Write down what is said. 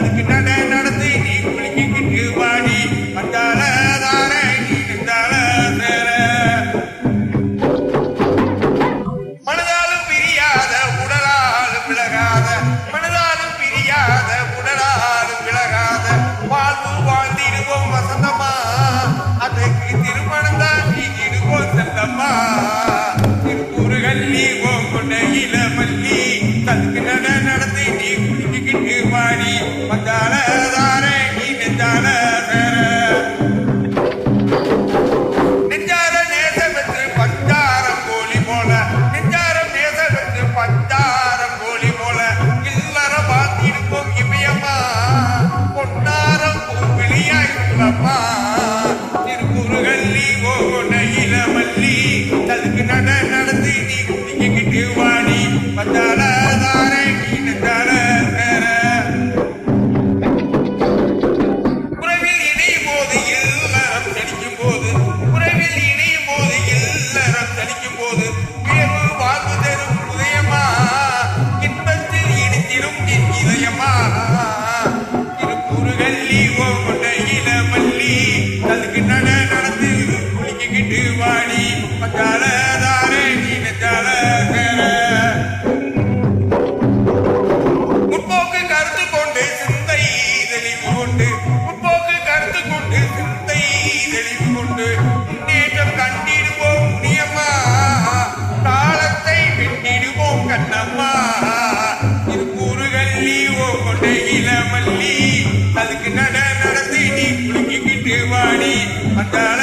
அதுக்கு நட நடத்தி நீ குளிக்கிட்டு பாடி வந்தால தார நீ நின்றால சேர. மனதாலும் பிரியாத உடலாலும் விலகாத. மனதாலும் பிரியாத உடலாலும் விலகாத. வாழ்வு வாழ்ந்திடுவோம் வசந்தமா. மத்தான கொண்டு சிந்தை தெளிவு கொண்டு முற்போக்கு கருத்து கொண்டு சிந்தை தெளிவு கொண்டு முன்னேற்றம் கண்டிடுவோம் முடியம்மா காலத்தை விட்டிடுவோம் கண்ணம்மா. இது கூறுகல்லி ஓ கொண்டை இளமல்லி. அதுக்கு நட நடத்தி நீ குலுக்கிக்கிட்டு வாடி. மத்தால